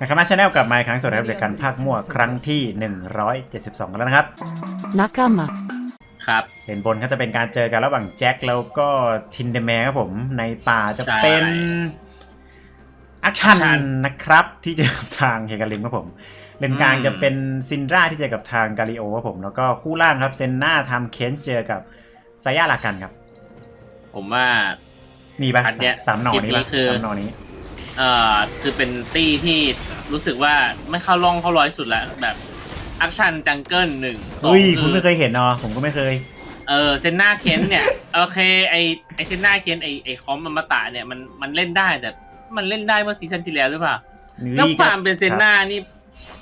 นะครับมาชาแนลกลับมาอีกครั้งสวัสดีครับเด็กกันภาคมั่วครั้งที่ 172กันแล้วนะครับ仲間ครับเลนบนก็จะเป็นการเจอกันระหว่างแจ็คแล้วก็ทินเดแมครับผมในป่าจะใช่เป็นอัคชัน Action นะครับ ที่เจอกับทางเฮกาลิมครับผม เลนกลางอืมจะเป็นซินดราที่เจอกับทางกาลิโอครับผมแล้วก็คู่ล่างครับเซนนาทำเคนเจอกับไซยาลากันครับ ผมว่านี่ปะอันเนี้ยสามหน่อนี้คลิปนี้ปะคือสามหน่อนี้ เอ่อคือเป็นตี้ที่รู้สึกว่าไม่เข้าร่องเข้าร้อยสุดแล้วแบบอัคชั่นจังเกิลหนึ่งสองอุ้ยคืคุณไม่เคยเห็นเนาะผมก็ไม่เคย เออเซนนาเคนเนี่ย โอเคไอไอเซนนาเคนไอไอคอมมันมาตะเนี่ยมันมันเล่นได้แต่มันเล่นได้เมื่อซีซั่นที่แล้วหรือเปล่าแล้วความเป็นเซนนานี่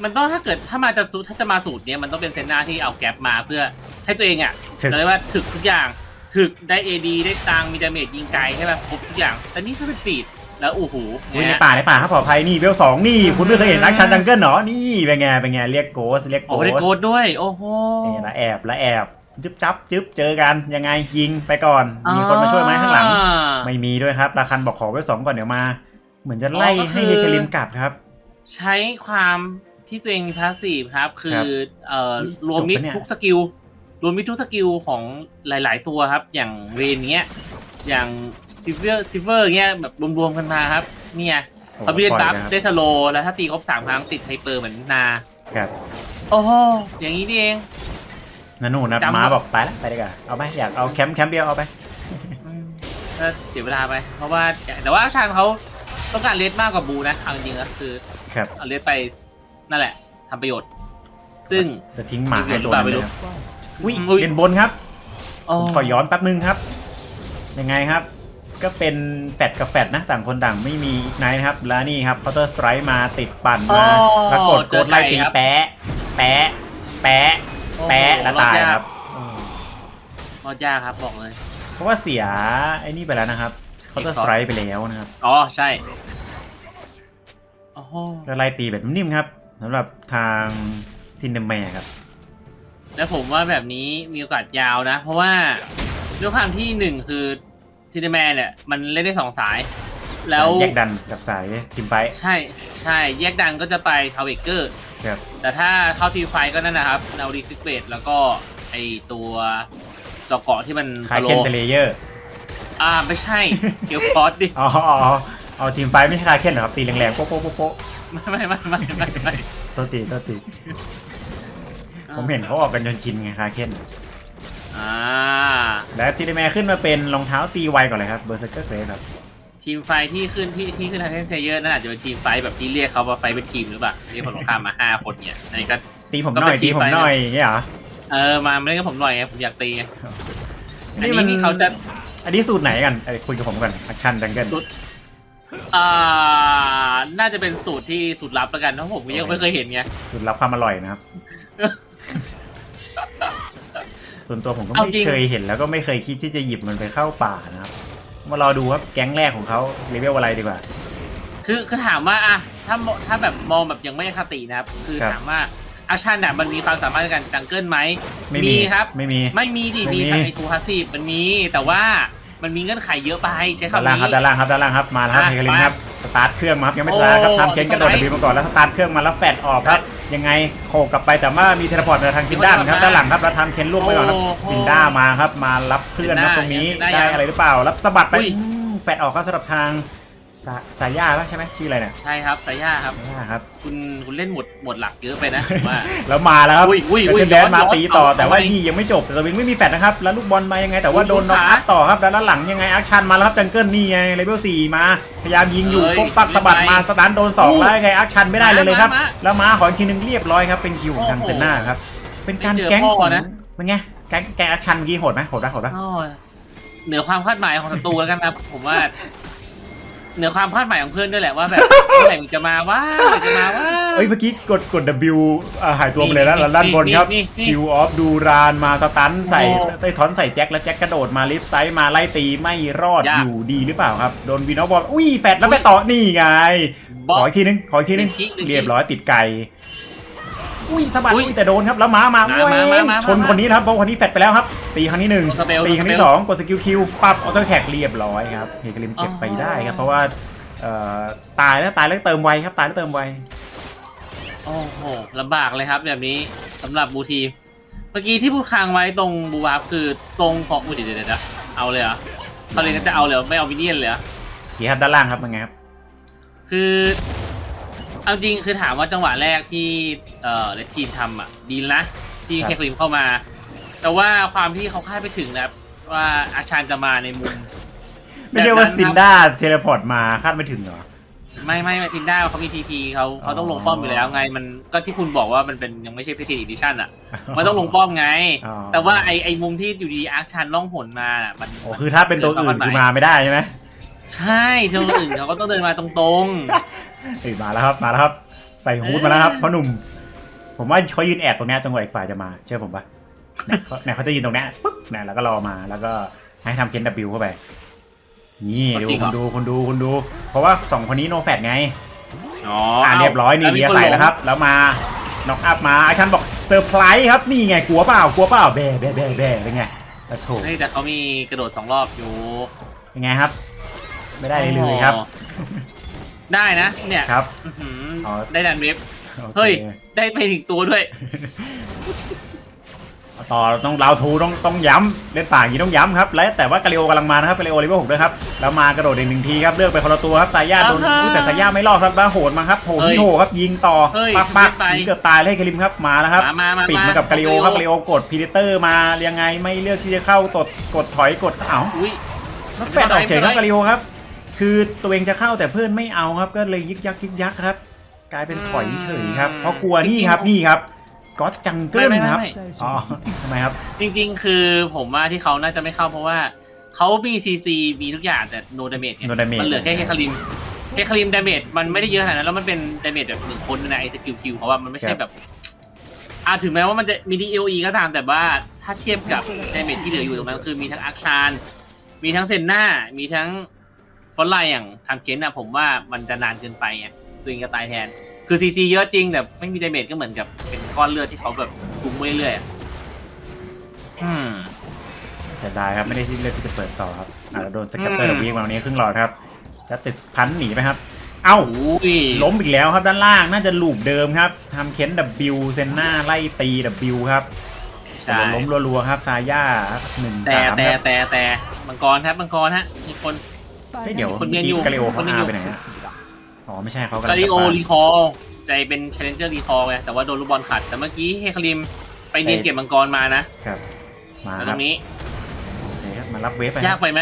มันต้องถ้าเกิดถ้ามาจะสูตรถ้าจะมาสูตรเนี้ยมันต้องเป็นเซนนาที่เอาแก็บมาเพื่อให้ตัวเองอะถึกเราเรียกว่าถึกทุกอย่างถึกได้เอดีได้ตังค์มีดาเมจยิงไกลใช่ไหมครบทุกอย่างแต่นี่ถ้าเป็นฟีด แล้วโอ้โหอุ้ยในเนี่ยป่าในป่าครับปลอดภัยนี่เวลสองนี่ คุณไม่เคยเห็นนักชันจังเกิลเหรอนี่เป็นไงเป็นไงเรียกโกสเรียกโกโอ้ได้สโกดด้วย โอ้โหนี่ละแอบละแอบจึ๊บจับจึ๊บเจอกันยังไงยิงไปก่อน มีคนมาช่วยไหมข้างหลังอ่าไม่มีด้วยครับราคันบอกขอเวลสองก่อนเดี๋ยวมา เหมือนจะไล่อ๋อก็คือให้เฮเคลิมกลับครับ ใช้ความที่ตัวเองมีพาสซีฟครับ คือเอ่ออุ๊ยรวมมิดจบปะเนี่ยทุกสกิลรวมมิดทุกสกิลของหลาย ๆ ตัวครับ อย่างเรนเนี้ยอย่าง ซิเวอร์ซิเวอร์เงี้ยแบบรวมๆกันมาครับ เนี่ยโอ้พอเบียนปล่บัอยฟนะครับได้สโลว์แล้วถ้าตีครบสามครั้งติดไฮเปอร์เหมือนนาครับโอ้โหอย่างนี้นี่เองนันนู่นนะจำม้าบอกไปละไปดีกว่าเอาไหมอยากเอาแคมป์แคมป์เดียวเอาไปอืมก็เสียเวลาไป เพราะว่าแต่ว่าชางเขาต้องการเลสมากกว่าบูนะเอาจริงๆแล้วคือครับเอาเลสไปนั่นแหละทำประโยชน์ ซึ่งจะทิ้งหมามีให้เงินตัวหรือเปล่านั้นไม่เลรู้ยครับอุ้ยอุ๊ยเด่นบนครับโอ้ผมขอย้อนแป๊บนึงครับ ยังไงครับ ก็เป็นแฟดกับแฟดนะ ต่างคนต่างไม่มีอีกไนท์นะครับ แล้วนี่ครับ c o u n t e r Strike มาติดปั่นมาแล้วกดกดไล่ตีแปะแปะแปะแปะแล้วตายครับ รอดยากครับบอกเลย เพราะว่าเสียไอ้นี่ไปแล้วนะครับ Counter Strike ไปแล้วนะครับ อ๋อใช่โอ้โหแล้วไล่ตีแบบนิ่มๆครับสำหรับทางทินเดแมครับ แล้วผมว่าแบบนี้มีโอกาสยาวนะ เพราะว่าด้วยความที่หนึ่งคือ ทีเดแมนเนี่ยมันเล่นได้สองสาย แล้วแยกดันกับสายทีมไฟท์ ใช่ใช่แยกดันก็จะไปทาวเวเกอร์ครับ แต่ถ้าเข้าทีมไฟก็นั่นนะครับนารีฟิกเบตแล้วก็ไอตัวจอกเกาะที่มันคายสโลเคนว์เทเลเยอร์ อ่าไม่ใช่ เกียวฟอสดิ อ๋ออ๋ออ๋อเอาทีมไฟท์ไม่ใช่คายเคนเหรอครับ ตีแรงๆโป๊ะโป๊ะโป๊ะโป๊ะไม่ไม่ไม่ไม่ไม่ไม่ตัวตีตัวตีผมเห็นเขาออกกันจนชินไงคายเคน อ่า แล้วทีเดแมขึ้นมาเป็นรองเท้าตีไวก่อนเลยครับเบอร์เซอร์เกอร์เกรครับทีมไฟที่ขึ้นที่ที่ขึ้นทางเทนเซเยอร์นั่นอาจจะเป็นทีมไฟแบบที่เรียกเขาว่าไฟเป็นทีมหรือเปล่าเรียกผลสงครามมาห้าคนเนี่ยอันนี้ก็ ตีผมก็หน่อยเป็นทีตีมผมไฟท์หน่อยอย่างเงี้ยเหรอ เออมาไม่เล่นกับผมหน่อยไงผมอยากตีไงอันนี่นี้มัน นี่เขาจะอันนี้สูตรไหนกันเอ้ยคุยกับผมก่อนแอคชั่นดังเกิลสูตรอ่าน่าจะเป็นสูตรที่สูตรลับแล้วกันเพราะผมยังไม่เคยเห็นไงสูตรลับความอร่อยนะครับ ส่วนตัวผมก็เอาไม่จริง เคยเห็นแล้วก็ไม่เคยคิดที่จะหยิบมันไปเข้าป่านะครับ มารอดูครับแก๊งแรกของเขาเลเวลอะไรดีกว่า คือคือถามว่าอะถ้ามถ้าแบบมองแบบยังไม่คตินะครับ คือครับ ถามว่าอาชันน่ะมันมีความสามารถในการจังเกิลไหมไม่มีครับ ไม่มี ไม่มีดิไม่มี มีครับไอทูฮัสซีมันมีแต่ว่ามันมีเงื่อนไขเยอะไปใช้ด้านคำล่างนี้ ครับด้านล่างครับด้านล่างครับมาแล้วครับอะเฮกลินมาครับสตาร์ทเครื่องมาครับยังไม่สตาร์ทครับโอ้ทำเค้นกระโดดใช่ไหมบีมาก่อนแล้วสตาร์ทเครื่องมาแล้วแฟดออกครับ ยังไงโขกกลับไปแต่ว่ามีเทเลพอร์ตมาทางซินด้าเหมือนครับเทเลพอร์ตด้านหลังครับแล้วทำเค้นล่วงไปก่อนครับโอ้โหซินด้ามาครับมารับเพื่อนครับตรงนี้ซินด้าได้ยังอะไรหรือเปล่า รับสะบัดไปอุ้ยอืมแฟดออกครับสำหรับทาง สาสายยาปะใช่ไหมชื่ออะไรเนี่ยใช่ครับสายย่าครับ สายยาครับ คุณคุณเล่นหมดหมดหลักเยอะไปนะผมว่า แล้วมาแล้วครับอุ้ยอุ้ยอุ้ยเดนแดนมาย้อนตีต่อย้อนแต่ว่าเอาไว้นี่ยังไม่จบแต่สวิงไม่มีแฟดนะครับ แล้วลูกบอลมายังไง แต่ว่าโดนลูน็อกกขาอัพต่อครับ แล้วด้านหลังยังไงแอคชั่นมาแล้วครับจังเกิลนี่ไงเลเวลสี่มา พยายามยิงอยู่เอ้ย ปุ๊บปั๊บสะบัดไม่ไปมาสตาร์ทโดนสองอู้แล้วยังไงแอคชั่นไม่ได้เลยเลยครับมามาแล้วมาขออีกทีนึงเรียบร้อยครับเป็นคิวของทางโอ้เซโหนน่าครับ เป็นการไม่เจอแก๊งพ่อของนะเป็นไงแก๊งแก๊งแอคชั่นเมื่อกี้โหดไหมโหดไหมโหดไหมอ๋อเหนือความคาดหมายของศัตรูแล้วกันครับ ผมว่า เหนือความคาดหมายของเพื่อนด้วยแหละว่าแบบเมื่อไหร่มึงจะมาว่าเมื่อไหร่จะมาว่า เอ้ยเมื่อกี้กดกด W อ่าหายตัวไปเลยแล้วนี่แล้วด้านบนครับนี่นี่ คิวออฟดูรานมาสตันใส่โอ้ไต้ทอนใส่แจ็คแล้วแจ็คกระโดดมาลิฟต์ไซด์มาไล่ตีไม่รอดยากอยู่ดีหรือเปล่าครับ โดนวีนอลบอลอุ้ยแฟดแล้วไปต่อนี่ไงบอขกออีกทีนึงขออีกทีนึงหนึ่งทีหนึ่งทีเรียบร้อยติดไก่ อุ้ยสะบัดอุ้ยอุ้ยแต่โดนครับแล้วม้ามามาเว้ยมามามาชนคนนี้นะครับเพราะคนนี้แฟดไปแล้วครับตีครั้งที่หนึ่งโดนสเปลตีครั้งโดนสที่เปลสองกดสกิลคิวปั๊บออโต้แท็กเรียบร้อยครับเฮกลิมเก็บไปอ๋อได้ครับเพราะว่าเอ่อตายแล้วตายแล้วเติมไวครับตายแล้วเติมไวโอ้โหลำบากเลยครับแบบนี้สำหรับบูทีมเมื่อกี้ที่พูดค้างไว้ตรงบูวาร์ปคือทรงของอุ้ยเดี๋ยวเดี๋ยวเดี๋ยวเอาเลยเหรอเขาเลยก็จะเอาเลยเหรอไม่เอาวินเนียนเลยเหรอกี่ครับด้านล่างครับเป็นไงครับคือ เอาจริงคือถามว่าจังหวะแรกที่เอ่อเลทีมทำอะดีนะที่ครับเฮคลิมเข้ามา แต่ว่าความที่เขาคาดไปถึงนะครับว่าอาชานจะมาในมุม ไม่ใช่ว่าแบบนั้นครับ ซินด้าเทเลพอร์ตมาคาดไม่ถึงเหรอ ไม่ไม่ไม่ซินด้าเขามีทีพีเขาเขาต้องลงป้อมอยู่แล้วไง มันก็ที่คุณบอกว่ามันเป็นยังไม่ใช่พิธีดิชั่นอะ มันต้องลงป้อมไง อ๋อ แต่ว่าไอไอมุมที่อยู่ดีอาร์ชันล่องหนมาน่ะมันโอ้คือถ้าเป็นตัวอื่นคือมาไม่ได้ใช่ไหม ใช่ตัวอื่นเขาก็ต้องเดินมาตรงเอ้ยมาแล้วครับมาแล้วครับ ใส่ฮูดมาแล้วครับพ่อหนุ่ม ผมว่าเขายืนแอบตรงเนี้ยจนกว่าอีกฝ่ายจะมาเชื่อผมปะเนี่ยเขาเนี่ยเขาจะยืนตรงเนี้ยปุ๊บเนี่ยแล้วก็รอมาแล้วก็ให้ทำเคนดับบิวเข้าไป นี่ดูคนดูคนดูคนดู เพราะว่าสองคนนี้โนแฟตไงๆอ๋ออ่าเรียบร้อยนี่เลียใส่แล้วครับ แล้วมาน็อกอัพมาอาชันบอกเซอร์ไพรส์ครับนี่ไงกลัวเปล่ากลัวเปล่าแบ่แบ่แบ่แบ่เป็นไงกระโถเฮ้ยแต่เขามีกระโดดสองรอบอยู่เป็นไงครับ ไม่ได้เลยเลยครับ อ๋อ ได้นะ เนี่ยครับ อื้อหืออ๋อ ได้ดันเว็บ โอคเฮ้ย ได้ไปถึงตัวด้วย ต่อต้องเราทูต้องต้องย้ำเล่นป่าอย่างนี้ต้องย้ำครับ และแต่ว่ากาลิโอกำลังมานะครับกาลิโอเลเวลหกด้วยครับ แล้วมากระโดดอีกหนึ่งทีครับ เลือกไปคนละตัวครับสายย่าโดนอ่าฮะอุ๊ยแต่สายย่าไม่รอดครับแล้วโหดมาครับโหเฮ้ยที่โหครับยิงต่อเฮ้ยปักปักไปยิงเกือบตายเลยให้คลิมครับมาแล้วครับ มามามาปิดมากับกาลิโอครับกาลิโอกดพีเดเตอร์มายังไงไม่เลือกที่จะเข้ากดกดถอยกดเอ้าอุ้ยแล้วแฟดออกเฉยครับไม่เป็นไรกาลิโอครับ คือตัวเองจะเข้าแต่เพื่อนไม่เอาครับ ก็เลยยึกยักยึกยักครับ กลายเป็นถอยเฉยครับ เพราะกลัวนี่ครับนี่ครับก็จังเกิลไม่ไม่ครับไม่อ๋อทำไมครับ จริง ๆ คือผมว่าที่เขาน่าจะไม่เข้าเพราะว่าเขามีซีซีมีทุกอย่างแต่โนดาเมจ No damage มันเหลือแค่เฮคาริมเฮคาริมดาเมจมันไม่ได้เยอะขนาดนั้นแล้วมันเป็นดาเมจแบบหนึ่งคนด้วยนะไอ้สกิลคิวเขาว่ามันไม่ใช่แบบอ่าถึงแม้ว่ามันจะมีดีเอลีก็ตามแต่ว่าถ้าเทียบกับดาเมจที่เหลืออยู่ตรงนั้นคือมีทั้งอาร์คชานมีทั้งเซนนามีทั้ง ฟอนไลน์อย่างทางเคนนะผมว่ามันจะนานเกินไปไงตัวเองก็ตายแทน คือซีซีเยอะจริงแต่ไม่มีดาเมจก็เหมือนกับเป็นก้อนเลือดที่เขาแบบทุ้งไปเรื่อยๆอะอืมแต่ได้ครับ ไม่ได้ที่เลือกที่จะเปิดต่อครับอาจจะโดนสแกปเตอร์วีกมาวันนี้ครึ่งหลอดครับ จะติดพันหนีไหมครับ เอ้า อุ้ยล้มอีกแล้วครับด้านล่างน่าจะลูปเดิมครับทำเค้น W เซนหน้าไล่ตี W ครับใช่แต่ล้มรัวๆครับซาย่าครับหนึ่งแต่สามแต่ครับแต่แต่มังกรครับมังกรฮะมีคน เฮ้ยเดี๋ยวคนเรียนอยู่กาลิโอคเขานเรียนอยู่อาไปไหนอะอ๋อไม่ใช่เขากำลังกาลิโอจะปารีคอลใจเป็น challenger รีคอลไงแต่ว่าโดนลูกบอลขัด แต่เมื่อกี้เฮคาริมไปเนียนเก็บมังกรมานะครับมาแล้วคตรัรบงนี้โอเคครับมารับเวฟไปยากไปไหม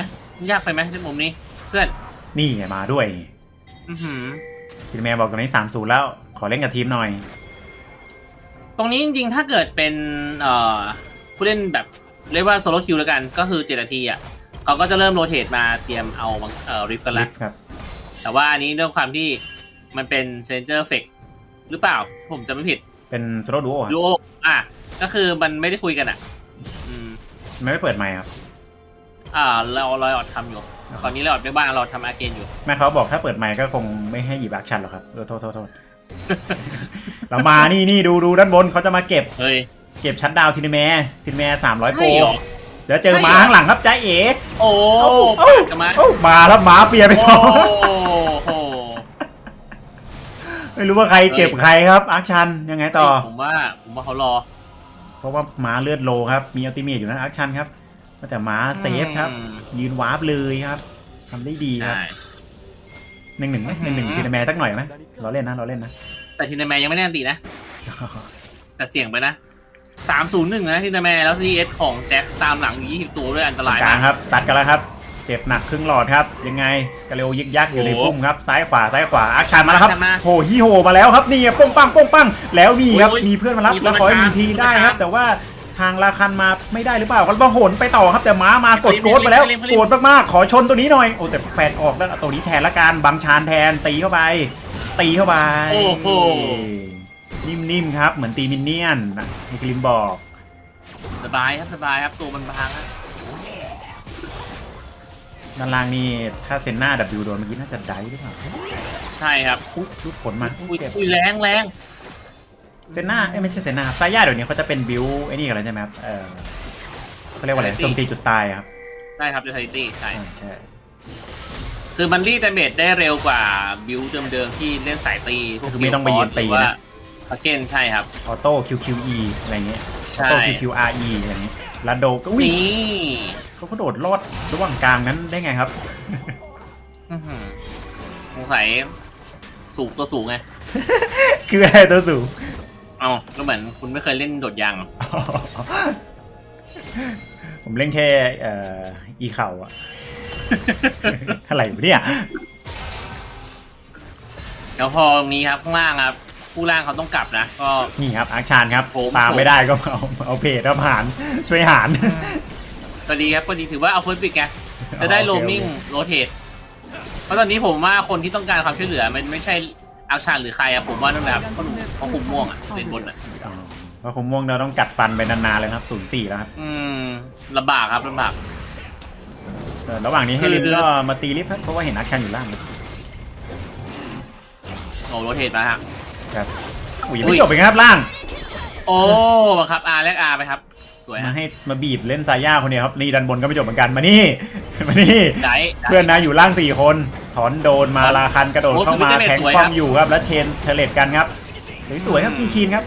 ยากไปไหมในมุมนี้ เพื่อนนี่ไงมาด้วยอื้อหือทีมแมนบอกตรงนี้สามศูนย์แล้ว ขอเล่นกับทีมหน่อย ตรงนี้จริงๆ ถ้าเกิดเป็นเอ่อผู้เล่นแบบเรียกว่าโซโลคิวแล้วกัน ก็คือ7นาทีอะ เขาก็จะเริ่มโรเตทมาเตรียมเอามังเอ่อริฟกันลิละฟต์ครับ แต่ว่าอันนี้ด้วยความที่มันเป็นเซนเจอร์เฟกหรือเปล่า ผมจะไม่ผิดเป็นโซโลดูโอดูโออะก็คือมันไม่ได้คุยกันอะ อืม ไม่ไม่เปิดไมค์ครับอ่าเราเราออดทำอยู่ ตอนนี้เราออดไม่บ้างเราทำอาร์เกนอยู่ แม่เขาบอกถ้าเปิดไมค์ก็คงไม่ให้หยิบแอคชั่นหรอกครับเออโทษโทษโทษ เรามานี่นี่ดูดูด้านบนเขาจะมาเก็บเฮ้ย เก็บชั้นดาวทีนแมร์ทีนแมร์สามร้อยโปรใช่เหรอ เดี๋ยวเจอใช่เหรอหมาข้างหลังครับจ้าเอ๋โอ้เอ้าปาดกันมาเอ้ามาแล้วหมาเฟียไปโอ้สองโหไม่รู้ว่าใครเก็บใครครับอาร์คชันยังไงต่อผมว่าผมว่าเขารอ เพราะว่าหมาเลือดโลครับ มีอัลติเมทอยู่นะอาร์คชันครับแต่หมาเซฟครับอืมยืนวาร์ปเลยครับทำได้ดีครับใช่หนึ่งหนึ่งไหมหอืนึ่งมหนึ่งทีนแมร์สักหน่อยไหมเราเล่นนะเราเล่นนะแต่ทีนแมนยังไม่ได้อันตีนะแต่เสี่ยงไปนะ สามศูนย์หนึ่งนะทีนแมนแล้วซีเอสของแจ็คตามหลังอยู่ยี่สิบตัวด้วยอันตรายกลามางกครับซัดกันแล้วครับ เจ็บหนักครึ่งหลอดครับ ยังไงกระเร็วยึกยักอยู่ในโอ้โหพุ่มครับ ซ้ายขวาซ้ายขวาอาร์คชันมาแล้วครับอาร์คชันมาโหฮีโฮมาแล้วครับนี่ป้งปังป้งปังแล้วนี่ครับโอ้ยมีเพื่อนมารับมีแล้วขอให้คนมามีทีชาร์จได้ครับคนมาชาร์จแต่ว่าทางราคันมาไม่ได้หรือเปล่าเขามาโหนไปต่อครับแต่ม้ามากดรีบโกดมาแล้วรีบรีบโกรธมากๆขอชนตัวนี้หน่อยโอ้แต่แฟนออกแล้วเอาตัวนี้แทนละกันบังชานแทนตีเข้าไป ตีเข้าไปโอ้โห นิ่มๆครับ เหมือนตีมินเนี่ยนนะให้กลิมบอก สบายครับสบายครับตัวมันบางครับด้านล่างนี่ถ้าเซนหน้า W โดนเมื่อกี้น่าจะได้หรือเปล่าใช่ครับอุ๊ยลูกผลมาอุ้ยเจ็บอุ้ยแรงแรงเซนหน้าเอ้ยไม่ใช่เซนหน้าซาย่าเดี๋ยวนี้เขาจะเป็นบิวไอ้นี่กันแล้วใช่ไหมครับเออเขาเรียกว่าอะไรโจมตีจุดตายอะครับได้ครับเดทาริตี้ใช่อ่าใช่คือมันรีดดาเมจได้เร็วกว่าบิวเดิมๆที่เล่นสายตีพวกคือไม่ต้องไปยืนตีหรือว่านะ คาเคนใช่ครับ ออโต้ QQE อะไรเงี้ยออใช่โต้ QQRE อย่างเงี้ยแล้วโดก็อุ้ยนี่เขาก็โดดลอดระหว่างกลางนั้นได้ไงครับ อื้อหือสงสัยสูงตัวสูงไง คืออะไรตัวสูง เอาก็เหมือนคุณไม่เคยเล่นโดดยางเหรอผมเล่นแค่เอ่ออีเข่าอะ อะไรวะเนี่ย แล้วพอตรงนี้ครับข้างล่างครับ ผู้ล่างเขาต้องกลับนะ ก็ นี่ครับอาร์คชานครับผมตามไม่ได้ก็เอาเอาเพจเอาหารช่วยหารพอดีครับพอดีถือว่าเอาเฟิร์สปิกไงจะได้โอเคโรมมิ่งโรเทตเพราะตอนนี้ผมว่าคนที่ต้องการความช่วยเหลือมันไม่ใช่อาชานหรือใครอะผมว่านั่นแหละพ่อหนุ่มพ่อคุมม่วงอะเล่นบนอะอ๋อเพราะผมม่วงเราต้องกัดฟันไปนานๆเลยครับศูนย์สี่แล้วครับอืมลำบากครับลำบาก เออระหว่างนี้ให้คือลิมก็มาตีลิฟต์ครับเพราะว่าเห็นอาร์คชานอยู่ล่าง โอ้โรเทตมาฮะ ครับอุ้ยยังอุ้ไม่ยจบอีกครับล่าง โอ้บังคับอาแลกอาไปครับ สวยมาฮะให้มาบีบเล่นซาย่าคนเดียวครับนี่ดันบนก็ไม่จบเหมือนกันมานี่ มานี่ ได้เพื่อนนะอยู่ล่างสี่คนถอนโดนมาลาคันกระโดดโอ้เข้ามาสวิตช์ได้แทงสวยป้อคมรับอยู่ครับ แล้วเชนเฉลตกันครับสวยๆครับคีนครับ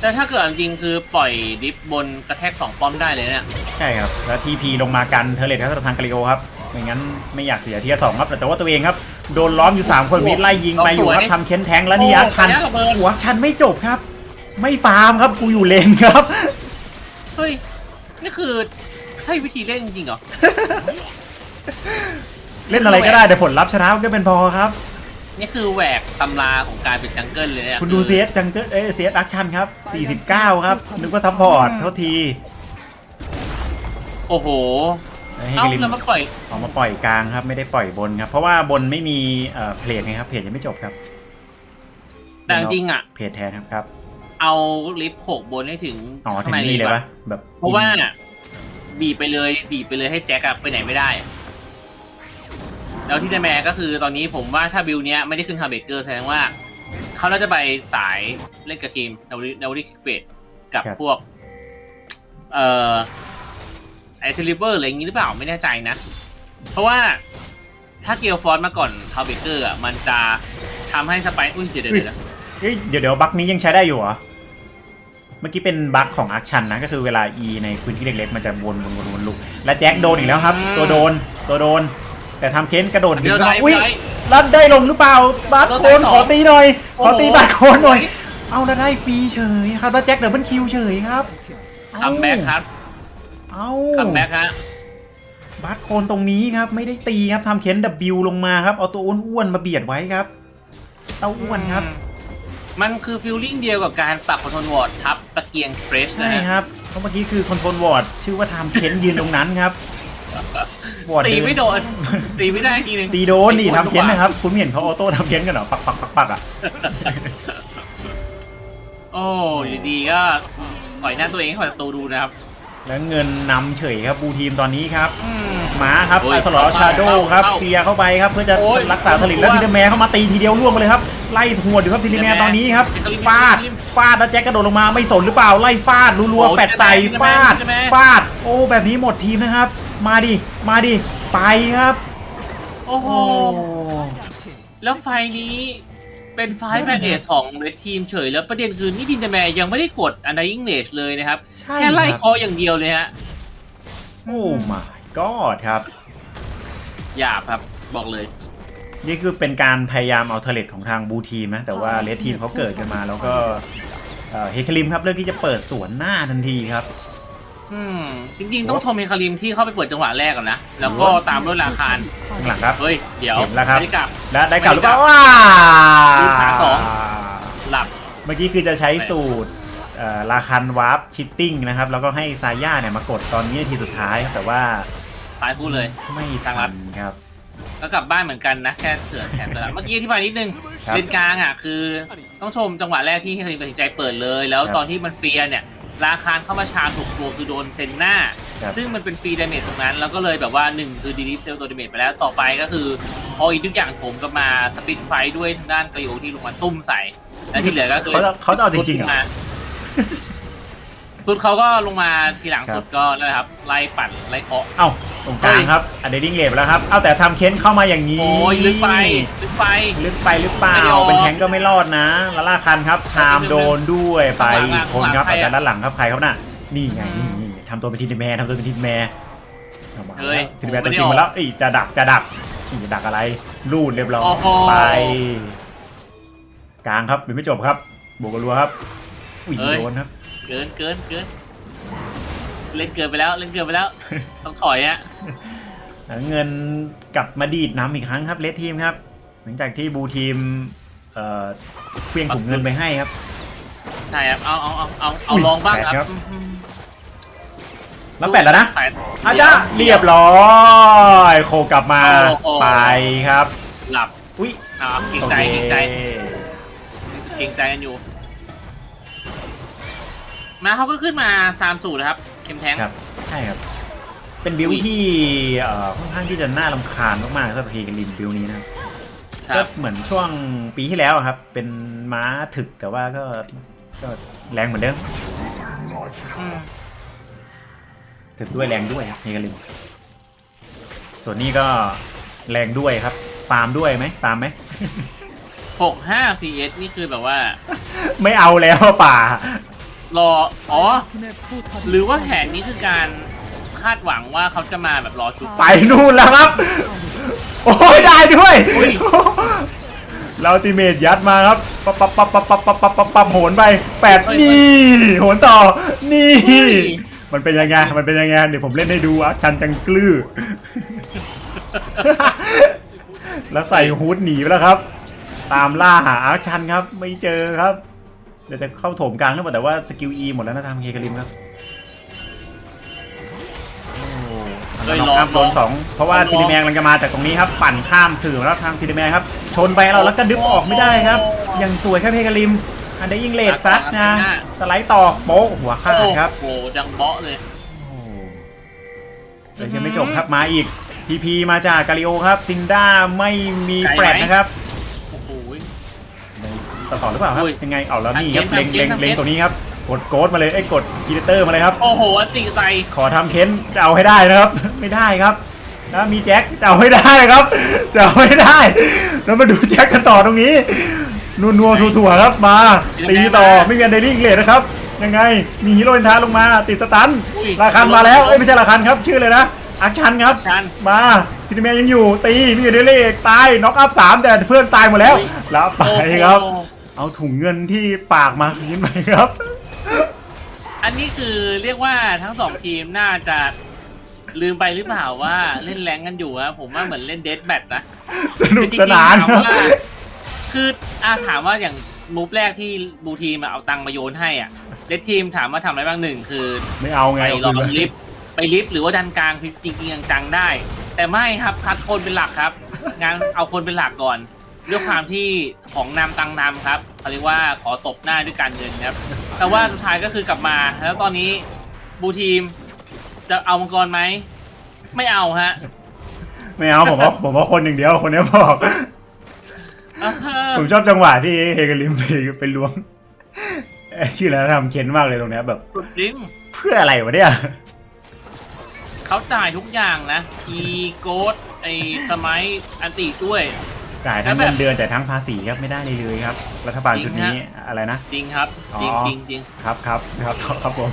แต่ถ้าเกิดจริงๆคือปล่อยดิฟบนกระแทกสองป้อมได้เลยเนี่ย ใช่ครับแล้วทีพีลงมากันเทเลตครับสำหรับทางกาลิโอครับ ไม่งั้นไม่อยากเสียเทียร์สองครับแต่ว่าตัวเองครับโดนล้อมอยู่3คนวิทย์ไล่ยิงไปอยู่ครับทำเค้นแทงแล้วนี่โอ้อักชันระยะระเบิดหัวชันไม่จบครับ ไม่ฟาร์มครับกูอยู่เลนครับเฮ้ยนี่คือใช่วิธีเล่นจริงๆเหรอเล่นอะไรก็ได้แต่ผลลัพธ์ชนะก็เป็นพอครับ นี่คือแหวกตำราของการเป็นจังเกิลเลยเนี่ยคุณดูเซสจังเกิลเอ้เซสอักชันครับ49 ครับนึกว่าซัพพอร์ตเท่าที โอ้โห ให้เอ้าลิมแล้วมาปล่อยออกมาปล่อยกลางครับ ไม่ได้ปล่อยบนครับ เพราะว่าบนไม่มีเอ่อเพลทไงครับเพจยังไม่จบครับแต่จริงๆอะ เพจแทนครับครับเอาลิฟต์โขกบนให้ถึงอ๋อถึข้างในนี่เลเลยยปะปะแบบเพราะว่า บีบไปเลย บีบไปเลยให้แจ็คอะไปไหนไม่ได้อะแล้วที่ได้แม่ก็คือตอนนี้ผมว่าถ้าบิลเนี้ยไม่ได้ขึ้นฮาร์เบเกอร์แสดงว่า เขาน่าจะไปสายเล่นกับทีมดาวริดาวริเบตกับพวก เอ่อ ไอซิลิเวอร์อะไรอย่างงี้หรือเปล่าไม่แน่ใจนะ เพราะว่าถ้าเกียวฟอนมาก่อนฮาร์เบเกอร์อะมันจะทำให้สไปอุ้ยเดี๋ยวเดี๋ยวเดี๋ยวเฮ้ยเดี๋ยวเดี๋ยวบั๊กนี้ยังใช้ได้อยู่เหรอ เมื่อกี้เป็นบั๊กของอาร์คชันนะ ก็คือเวลา E ในพื้นที่เล็กๆ มันจะวนวนวนวนลุก และแจ็คโดนอีกแล้วครับ ตัวโดนตัวโดน แต่ทำเค้นกระโดดดึงเดี๋ยวเข้าได้มาอุ้ยได้แล้วได้ลงหรือเปล่าบัคโคนเราได้สองขอตีหน่อยโอ้ขอโหตีบัคโคนหน่อย เอาแล้วได้ฟรีเฉยครับแล้วแจ็คเดบิลคิวเฉยครับคัมแบ็กครับ เอาคัมแบ็กฮะบัคโคนตรงนี้ครับไม่ได้ตีครับทำเค้น W ลงมาครับเอาตัวอ้วนๆมาเบียดไว้ครับเต้าอ้วนครับ มันคือฟิลลิ่งเดียวกับการปรับคอนโทรลวอร์ดทับตะเกียงเฟรชนะใช่ฮะครับเพราะเมื่อกี้คือคอนโทรลวอร์ดชื่อว่าทำเค้นยืนตรงนั้นครับวอร์ดตีเดินไม่โดนตีไม่ได้ทีนึงตีโดนนี่ไอ้ทำเค้นอ้วนะครับ คุณไม่เห็นเขาออโต้ทำเค้นกันเหรอปักปักปักปักอะโอ้อยู่ดีก็ปล่อยหน้าตัวเองให้ประตูดูนะครับ แล้วเงินนำเฉยครับบูทีมตอนนี้ครับอืมมาครับโอ้ไปยสลอเข้าชาโดเข้าครับเข้าเสียเข้าไปครับเพื่อจะโอ้ยรักษาสลิดแล้วโอ้ทียเดแมร์เข้ามาตีทีเดียวล่วงไปเลยครับไล่หัวดอยู่ครับทีเดแมร์ตอนนี้ครับเป็นกะลิมฟาดเป็นกะลิมฟาดแล้วแจ็คกระโดดลงมาไม่สนหรือเปล่าไล่ฟาดรัวโอ้ๆแปดใส่ทีเดแมร์ฟาดทีเดแมร์ฟาดโอ้แบบนี้หมดทีมนะครับ มาดิมาดิไปครับโอ้โห โอ้ แล้วไฟล์นี้ เป็นไฟล์แมนเดสของเรดทีมเฉยแล้วประเด็นคือนี่ดินเดแมร์ยังไม่ได้กดอันด y ิงเนชเลยนะครับ ใช่แค่ไล่ครับคออย่างเดียวเลยฮะโอ้ my god ครับ หยาบครับบอกเลย นี่คือเป็นการพยายามเอาเทเลตของทางบูทีมนะ แต่ว่าเลดทีมเขาเกิดกันมาแล้วก็เอ่อเฮคลิมครับเลือกที่จะเปิดสวนหน้าทันทีครับ อืมจริงๆ ต้องชมเฮคาริมที่เข้าไปเปิดจังหวะแรกก่อนนะ แล้วก็ตามด้วยราคารข้างหลังครับ เฮ้ย เดี๋ยวเห็นแล้วครับ ไม่ได้กลับ และได้กลับหรือเปล่าไม่ได้กลับว้าลูกขาสอง หลับ เมื่อกี้คือจะใช้สูตรเอ่อราคันวาร์ปชิตติ้งนะครับ แล้วก็ให้ซาย่าเนี่ยมากดตอนนี้นาทีสุดท้ายครับแต่ว่าตายพูดเลย ไม่ทางลัทัดนครับ ก็กลับบ้านเหมือนกันนะ แค่เสือแถมตลาดเมื่อกี้อธิบายนิดนึงครับเลนกลางอะคือ ต้องชมจังหวะแรกที่เฮคาริมตัดสินใจเปิดเลย แล้วครับ ตอนที่มันเฟียร์เนี่ย ราคารเข้ามาชาร์จถูกตัวคือโดนเซนหน้า ครับ ซึ่งมันเป็นฟรีดาเมจตรงนั้น แล้วก็เลยแบบว่าหนึ่งคือดีลิฟเซลตัวดาเมจไปแล้วต่อไปก็คือพออีกทุกอย่างผมก็มาสปิดไฟด้วยทางด้านกระโยที่ลงมาตุ้มใส่และที่เหลือก็คือเขาจะเขาจะเอาจริงๆเหรอสุดมา สุดเขาก็ลงมาทีหลังครับสุดก็นั่นแหละครับ ไล่ปั่นไล่เคาะ เอ้าตรงกลางครับอันเดดิ้งเลบแล้วครับ เอาแต่ทำเค้นเข้ามาอย่างนี้โอ้ยลึกไปลึกไป ลึกไปหรือเปล่าไม่ได้ออก เป็นแทงก์ก็ไม่รอดนะละล่าคันครับ ชามโดนด้วยไปข้างหลังอีอะกคนครับข้างหลังใครอะอาจารย์ด้านหลังครับใครครับน่ะนี่ไงนี่นี่ทำตัวเป็นทีนแมนทำตัวเป็นทีนแมนอามาเฮ้ยทีนแมนผมตัวไม่จได้ริงออกมาแล้วเอ้ยจะดักจะดักนี่จะดักอะไรรูดเรียบร้อยโอ้โห ไป กลางครับยังไม่จบครับบวกกันรัวครับอุ้ยเอ้ย โดนครับ เกินเกินเกินเล่นเกินไปแล้วเล่นเกินไปแล้ว ต้องถอยอะเงินกลับมาดีดน้ำอีกครั้งครับเลดทีมครับ หลังจากที่บูทีมเอ่อเคลื่องถุงเงินไปให้ครับใช่ครับเอาเอาเอาเอาเอาอุ้ยลองบ้างแปดคครัรับบแล้วแปดแล้วนะสายอาจารย์เรียบร้อยโคกลับมาโอ้โหไปครับ หลับอุ้ยอ่าเก่งใจโอคเก่งใจเก่งใจกันอยู่ มาเขาก็ขึ้นมาตามสูตรนะครับเข้มแทง ครับ ใช่ครับ เป็นบิวอุ้ยที่เอ่อค่อนข้างที่จะน่ารำคาญมากๆสำหรับพีกันลินบิวนี้นะครับครัก็บเหมือนช่วงปีที่แล้วอะครับ เป็นม้าถึกแต่ว่าก็ก็แรงเหมือนเดิมอืมถึกด้วยแรงด้วยครับพีกันลินส่วนนี้ก็แรงด้วยครับตามด้วยไหมตามไหม หกห้าสี่เอสนี่คือแบบว่า ไม่เอาแล้วป่า รอ อ๋อ หรือว่าแผนนี้คือการคาดหวังว่าเขาจะมาแบบรอชุด ไปนู่นแล้วครับ โอ้ยได้ด้วย อุ้ยเราติเมตยัดมาครับปั๊บปั๊บปั๊บปั๊บปั๊บปั๊บปั๊บปั๊บปั๊บโหนไปแปดนี่โหนต่อ นี่เฮ้ยมันเป็นยังไง มันเป็นยังไง เดี๋ยวผมเล่นให้ดูอะชันจังกลื้อ แล้วใส่ฮูดหนีไปแล้วครับ ตามล่าหาอาร์คชันครับ ไม่เจอครับ เดี๋ยวจะเข้าโถมกลางทั้งหมดแต่ว่าสกิล E หมดแล้วนะทางเฮกาลิมครับโอ้เฮ้ยน้องครับลโดองนสองเพราะว่าลองทีดีแมงกำลังจะมาจากตรงนี้ครับ ปั่นข้ามถือแล้วทางทีดีแมงครับ ชนไปเราแล้วก็ดึบออกไม่ได้ครับ ยังสวยครับเฮกาลิม อันได้ยิงเลดซัดนะสไลด์ต่อโป๊ะหัวขาดครับโอ้โหจังเบาะเลยโอ้เดี๋ยวยังไม่จบครับมาอีกพีพีมาจากกาลิโอครับซินด้าไม่มีไกลไหมแฟลตนะครับโอ้โห ต่อต่อหรือเปล่าครับ อุ้ยยังไงเอาแล้วนี่ครับทำเล็งเกเล็มงทำเกม เล็งตัวนี้ครับ กดโกดมาเลยไอ้ยกดพีเตอร์มาเลยครับ โอ้โหอติใส่ขอทำเค้นจะเอาให้ได้นะครับ ไม่ได้ครับถ้ามีแจ็คจะเอาให้ได้ครับ จะเอาให้ได้แล้วมาดูแจ็คกันต่อตรงนี้ นัวนัวๆถั่วๆครับมาตีต่อไม่มีอันเดริ่งเลทนะครับ ยังไงมีฮีโร่อินทาลงมา ติดสตันอุ้ยราคันมาแล้วเอ้ยไม่ใช่ราคันครับชื่อเลยนะอาคันครับ ชัน มาทีนี้แมนยังอยู่ตีมีอยู่เดเล่ตายน็อกอัพสามแต่เพื่อนตายหมดแล้วอุ้ยแล้วไปครับ โอ้โห เอาถุงเงินที่ฝากมาคืนไปครับ อันนี้คือเรียกว่าทั้งสองทีมน่าจะลืมไปหรือเปล่าว่าเล่นแรงกันอยู่อะผมว่าเหมือนเล่นเดสแบทนะสนุกจริงสๆนานถามว่าคืออาถามว่าอย่างมูฟแรกที่บูทีมอะเอาตังค์มาโยนให้อะเลดทีมถามว่าทำอะไรบ้างหนึ่งคือ ไม่เอาไงไปเอาลอคืนงไปลิฟต์ไปลิฟต์หรือว่าดันกลางจริงจริงๆจังๆได้ แต่ไม่ครับซัดคนเป็นหลักครับ งานเอาคนเป็นหลักก่อน ด้วยความที่ของนำตังนำครับเขาเรียกว่าขอตบหน้าด้วยการเงินครับ แต่ว่าสุดท้ายก็คือกลับมา แล้วตอนนี้บูทีมจะเอามังกรไหม ไม่เอาฮะไม่เอาผมว่าผมว่าคนหนึ่างเดียวคนนี้บอกอ่าฮะผมชอบจังหวะที่เฮกาลิมไปไปล้วงเอ่อชื่ออะไรนะทำเค้นมากเลยตรงเนี้ยแบบสุดลิ้งเพื่ออะไรวะเนี่ยเขาจ่ายทุกอย่างนะอีโกดไอสมัยอันติด้วย จ่ายทั้งแล้วแบบเงินเดือนแต่ายทั้งภาษีครับไม่ได้เลยเลยครับ รัฐบาลชุดนี้จริงฮะอะไรนะจริงครับจริงอ๋อจริงจริงครับครับครับครับผม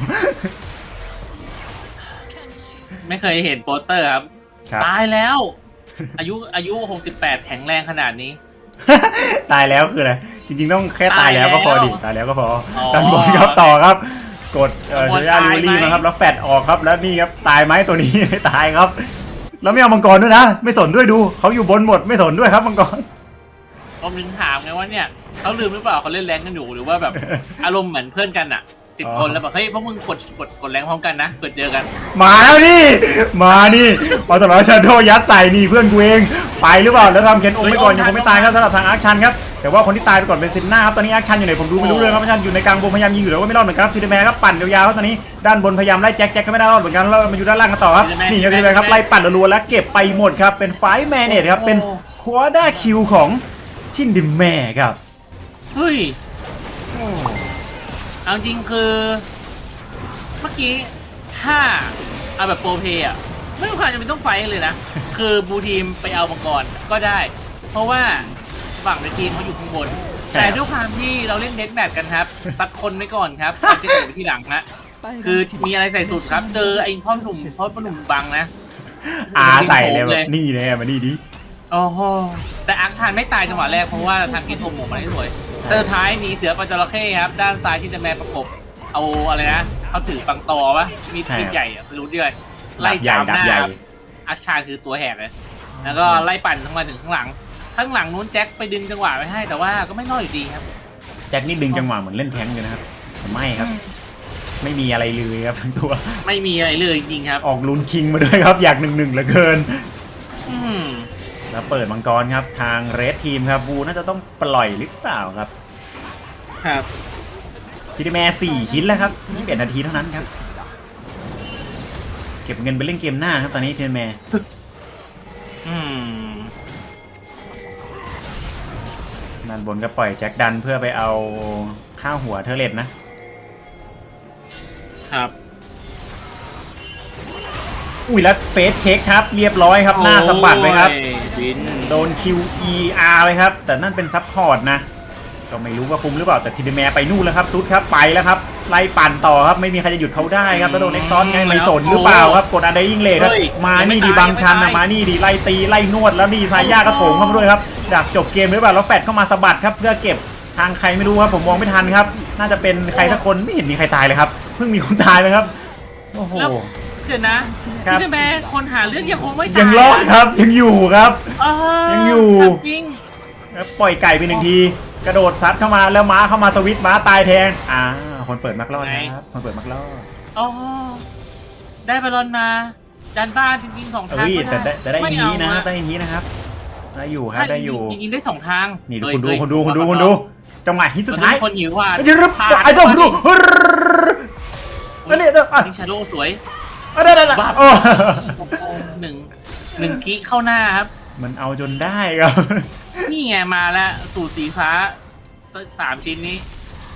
ไม่เคยเห็นโปสเตอร์ครับครับตายแล้ว อายุอายุ68แข็งแรงขนาดนี้ ตายแล้วคืออะไรจริงๆต้องแค่ตายแล้วก็พอดิตาตายยแล้แล้ววก็พออ๋อดันบนครับต่อครับกดเอ่อด้านบนเซย่าลิตายเวอรี่ไหมมาครับแล้วแฟดออกครับแล้วนี่ครับตายไหมตัวนี้ไม่ตายครับ แล้วไม่เอามังกรด้วยนะ ไม่สนด้วยดู เขาอยู่บนหมดไม่สนด้วยครับมังกรผมถึงถามไงว่าเนี่ยเขาลืมหรือเปล่าเขาเล่นแรงกันอยู่หรือว่าแบบ อารมณ์เหมือนเพื่อนกันอะ สิบอ๋อคนแล้วแบบเฮ้ยพวกมึงกดกดกดแรงพร้อมกันนะเกิดเจอกัน มาแล้วนี่ มานี่พอตลอดชาโดยัดใส่นี่เพื่อนกูเองไปหรือเปล่าแล้วทำเคนโอมไปก่อนยังคงไม่ตายครับสำหรับทางอาร์คชันครับแต่ว่าคนที่ตายไปก่อนเป็นซินน่าครับตอนนี้อาร์คชันอยู่ไหนผมดูไม่รู้เรื่องครับอาร์คชันอยู่ในกลางวงพยายามยิงอยู่แต่ว่าไม่รอดเหมือนกันครับทีเดแมนครับปั่นยาวๆครับตอนนี้ด้านบนพยายามไล่แจ็คแจ็คก็ไม่ได้รอดเหมือนกันแล้วมาอยู่ด้านล่างกันต่อครับนี่ครับทีเดแมนครับไล่ปั่นรัวๆแล้วเก็บไปหมดครับเป็นไฟแมนเนตครับเป็นควอด้าคิวของทินดิมแม่ครับเฮ้ย เอาจริงคือ เมื่อกี้ถ้าเอาแบบโปรเพย์อะไม่ต้องการจะเป็นต้องไฟท์เลยนะ คือบูทีมไปเอามังกรก็ได้ เพราะว่าฝั่งในทีมเขาอยู่ข้างบน ใช่แต่ครับ ด้วยความที่เราเล่นเน็ตแมทกันครับสักคนไว้ก่อนครับก่อนจะเกิดไปที่หลังฮะคือมีอะไรใส่สุดครับ เจอไอ้พ่อหนุ่มพ่อหนุ่มบังนะ อาใส่เลยโถมแบบนี่เลยมานี่ดิ โอ้โหแต่อาร์คชานไม่ตายจังหวะแรกเพราะว่าทางกินโอมหมกมาได้สวย แต่สุดท้ายหนีเสือปัจจระเข้ครับ ด้านซ้ายที่จะแมนประกบ เอาอะไรนะเขาถือปังตอวะมีดมีดใหญ่อะไม่รู้ด้วยไล่ใหญ่จามหดับน้าใหญ่อาร์คชานคือตัวแหกเลย แล้วก็ไล่ปั่นทั้งมาถึงข้างหลัง ข้างหลังนู้นแจ็คไปดึงจังหวะไว้ให้ แต่ว่าก็ไม่รอดอยู่ดีครับ แจ็คนี่ดึงจังหวะเหมือนเล่นแทงค์เลยนะครับแต่ไม่ครับ ไม่มีอะไรเลยครับทั้งตัว ไม่มีอะไรเลยจริงๆครับ ออกลุนคิงมาด้วยครับ อยากหนึ่งหนึ่งเหลือเกินอืม แล้วเปิดมังกรครับทางเรดทีมครับบูน่าจะต้องปล่อยหรือเปล่าครับครับทีดีแมสี่ชิ้นแล้วครับ21นาทีเท่านั้นครับ เก็บเงินไปเล่นเกมหน้าครับตอนนี้ทีดีแมอืมด้านบนก็ปล่อยแจ็คดันเพื่อไปเอาข้าวหัวเทอร์เลตนะ ครับ อุ้ยแล้วเฟสเช็คครับ เรียบร้อยครับหน้าสะบัดไปครับโอ้ย วินโดน QER ไปครับ แต่นั่นเป็นซับพอร์ตนะ ก็ไม่รู้ว่าคุ้มหรือเปล่า แต่ทีเดแมร์ไปนู่นแล้วครับซุดครับไปแล้วครับ ไล่ปั่นต่อครับ ไม่มีใครจะหยุดเขาได้ครับแล้วโดนเอ็กซอนไงไม่สนหรือเปล่าครับ กดอันเดอร์ยิงเลทครับ มานี่ดีบังชันนะมานี่ดีไล่ตีไล่นวดแล้วนี่ทายาก็โถมเข้ามาด้วยครับดักจบเกมหรือเปล่าแล้วแฟดเข้ามาสะบัดครับเพื่อเก็บทางใครไม่รู้ครับผมมองไม่ทันครับ น่าจะเป็นใครสักคนไม่เห็นมีใครตายเลยครับ เพิ่งมีคนตายไปครับ โอ้โหแล้ว เดี๋ยวนะครับพี่แม่คนหาเรื่องยังคงไม่ตายยังรอดครับยังอยู่ครับ เออยังอยู่ จริงแล้วปล่อยไก่ไปหนึ่งที กระโดดซัดเข้ามาแล้วม้าเข้ามาสวิตช์ม้าตายแทนอ่าคนเปิดมักรอดครับคนเปิดมักรอด อ๋อได้บอลลอนมาดันบ้านจริงๆสองทางเอ้ยก็แต่ได้แต่ได้ม่อีเอานี้นะอได้อีนี้นะครับได้อยู่ครับใช่ได้อยู่จริงๆได้สองทางนี่ดูเอ้ยคุณดูเอ้ยคุณดูคุณดูคุณดูจังหวะฮิตสุดท้ายคนหิวว่าไม่ใช่รึเปล่าไอ้เจ้าดูอันนี้เด้ออะนิชาโลสวย อะได้ได้ได้โอ้หนึ่งหนึ่งกิเข้าหน้าครับ มันเอาจนได้ครับ นี่ไงมาแล้ว สูตรสีฟ้าสสามชิ้นนี้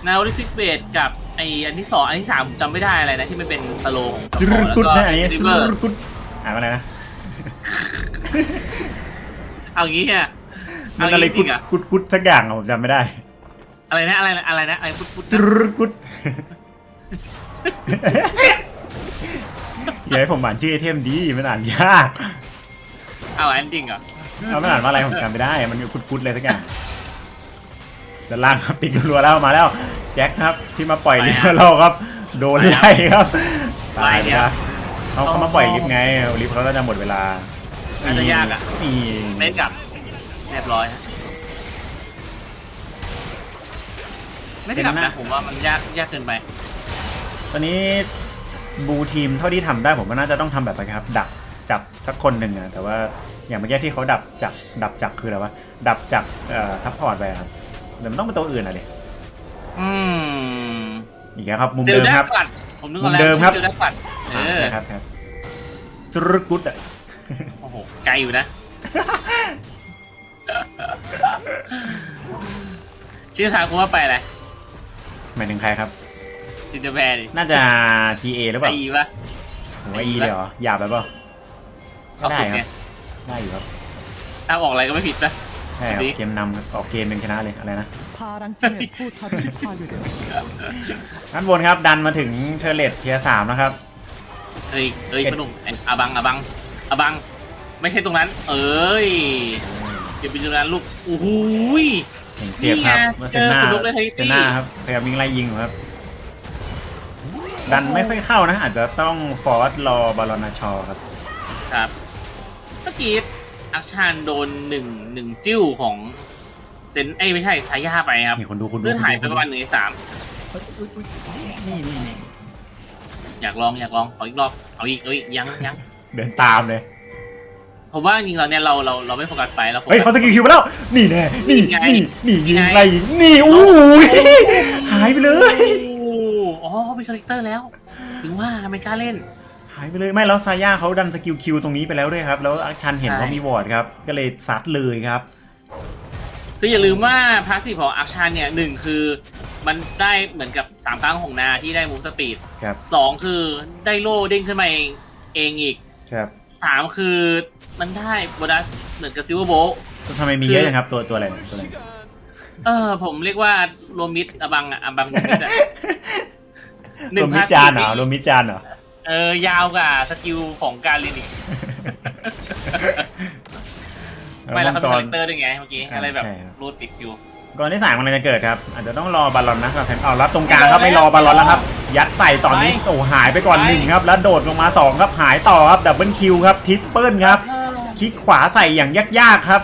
นาวิฟิกเบดกับไออันที่สองอันที่สามจำไม่ได้อะไรนะ ที่มันเป็นสโลของจุดกุดนะอันนี้ริเวอร์จุดกุดอ่านว่าอะไรนะ เอางี้อะมัเอานอะไรงี้จกุริดงอะกุดกุดสักอย่างอะผมจำไม่ได้ อะไรนะอะไรนะอะไรนะอะไรพุทธพุทธจุดกุด อย่าให้ผมอ่านชื่อไอเทมดีมันอ่านยากเอาอันจริงเหรอเอามันอ่านว่าอะไรผมจำไม่ได้ มันอยู่กุดๆเลยสักอย่างด้านล่างครับติดรัวๆแล้วมาแล้ว แจ็คครับที่มาปล่อยลิฟต์เราครับ โดนไล่ครับตายครับเขาเขามาปล่อยลิฟต์ไงลิฟต์เขาก็จะหมดเวลาน่าจะยากอะนี่เล่นกับเรียบร้อยฮะไม่ได้กลับนะผมว่ามันยากยากเกินไป ตอนนี้ บูทีมเท่าที่ทำได้ผมก็น่าจะต้องทำแบบอะไรครับ ดักจับสักคนหนึ่งอะแต่ว่าอย่างเมื่อกี้ที่เขาดับจับดับจับคืออะไรวะดับจับเอ่อซัพพอร์ตไปครับเดี๋ยวมันต้องเป็นตัวอื่นอะดิอืมอีกแล้วครับมุมเซลเดิมดัครับกฟัดผมนึกว่าแล้วมุมเดิมครับเซลดักฟัดเออนะครับครับจรุดกุดอะโอ้โหไกลอยู่นะชื่อสาวกูว่าไปอะไรหมายถึงใครครับ จินเตอร์แวร์ดิ น่าจะ GA หรือเป ไป ล่า อีปะ ผมว่า E เลยเหรอหยาบไปเปล่า เอา ได้ สุด ค ไง รับได้อยู่ครับ ถ้าออกอะไรก็ไม่ผิดนะ ใช่ครับ ดี เกมนำครับออกเกมเป็นชนะเลยอะไรนะ 파랑 팀의 포탑이 파괴되었다. ด้านบนครับดันมาถึงเทอร์เลตเทียสามนะครับ เอ้ยเอ้ยพนุ่มไอ้อาบังอาบังอาบัง ไม่ใช่ตรงนั้น เอ้ยเดี๋ยวไปดูนั้นลูกโอ้โหย เห็นเจ็บครับ นี่ไง เมื่อเซนหน้า เจอคุณลูกได้ไทตี้ เซนหน้าครับพยายามวิ่งไล่ยิงอยู่ครับ ดันไม่ค่อยเข้านะ อาจจะต้องฟอร์สรอบาลอนาชอครับ ครับเมื่อกี้อักชานโดนหนึ่งหนึ่งจิ้วของเซนเอ้ยไม่ใช่สายยาไปครับมีคนดูคนดู เลือดหายไปคนดูประมาณหนึ่งในสามนี่นี่นี่อยากลองอยากลองขออีกรอบเอาอีกเอ้ยยังยังเดินตามเลย ผมว่าจริงๆเราเนี่ยเราเราเราไม่โฟกัสไฟเราโฟกัเฮ้ยเขาสกิลคิวมาแล้ว นี่แน่นี่นี่ไงนี่นี่ยิงนี่ไงไล่ยิงนี่อู้ยหายไปเลย โอ้อ๋อเป็นคาแรคเตอร์แล้ว ถึงว่าไม่กล้าเล่น หายไปเลยไม่แล้วซาย่าเขาดันสกิลคิวตรงนี้ไปแล้วด้วยครับ แล้วอักชันเห็นใช่เขามีวอร์ดครับ ก็เลยซัดเลยครับ คืออย่าลืมว่าพาสซีฟของอักชานเนี่ยหนึ่งคือมันได้เหมือนกับสามครั้งของนาที่ได้มูฟสปีดครับ สองคือได้โล่เด้งขึ้นมาเองเองอีกครับสามคือมันได้โบนัสเหมือนกับซิลเวอร์โบทำไมมีเยอะจังครับตัวตัวอะไรตัวอะไร เออผมเรียกว่ารวมมิดอบังอะอบังรวมมิดอะ รวมมิจานเหรอรวมมิจานเหรอเออยาวกว่าสกิลของการเรียนอีกไม่แล้วเขาเป็นคาแรคเตอร์ด้วยไงเมื่อกี้อ่าอะไรแบบใช่ครับ รูดปิดอยู่ก่อนที่สามมันจะเกิดครับ อาจจะต้องรอบอลลอนนะครับแถมเอารับตรงกลางครับไม่รอบอลลอนแล้วครับ ยัดใส่ตอนนี้โอ้หายไปก่อนหนึ่งครับ แล้วโดดลงมาสองครับหายต่อครับดับเบิลคิวครับทิปเปิลครับคลิกขวาใส่อย่างยากๆครับ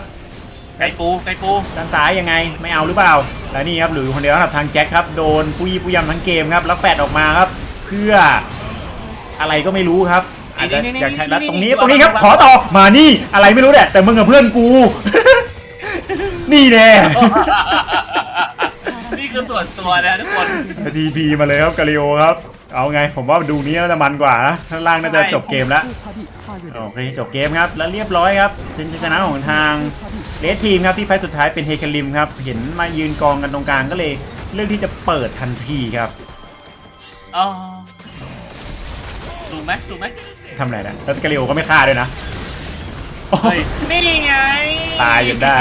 ไก่ปูไก่ปูด้านซ้ายยังไงไม่เอาหรือเปล่า แล้วนี่ครับหรือคนเดียวครับทางแจ็คครับโดนปุยปุยยำทั้งเกมครับแล้วแฟดออกมาครับ เพื่ออะไรก็ไม่รู้ครับอาจจะอยากใช้แล้วตรงนี้ตรงนี้ครับ ขอต่อมานี่อะไรไม่รู้แหละแต่มึงกับเพื่อนกู นี่แน่นี่คือส่วนตัวนะทุกคนทีพีมาเลยครับกาลิโอครับ เอาไงผมว่าดูนี้น่าจะมันกว่านะข้างล่างน่าจะจบเกมแล้ว All target โอ targeted. เคจบเกมครับ แล้วเรียบร้อยครับเป็นชัยชนะของทาง เ d ดทีมครับที่ไฟล์สุดท้ายเป็นเฮคาริมครับ เห็นมายืนกองกันตรงกลางก็เลยเลือกที่จะเปิดทันทีครับอ๋อสูงไหมสูงไหมทำอะไรนะแล้วกาลิโอก็ไม่ฆ่าด้วยนะโอ้เฮ้ยยนี่ไงตายจนได้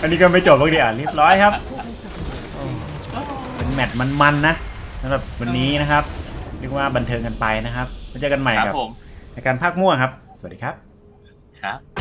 อันนี้ก็ไม่จบบ้างดิอะเรียบร้อยครับเป็นแมตช์มันๆนะสำหรับวันนี้นะครับเรียกว่าบันเทิงกันไปนะครับแล้วเจอกันใหม่ครับกับผมในการภาคมั่วครับ สวัสดีครับครับ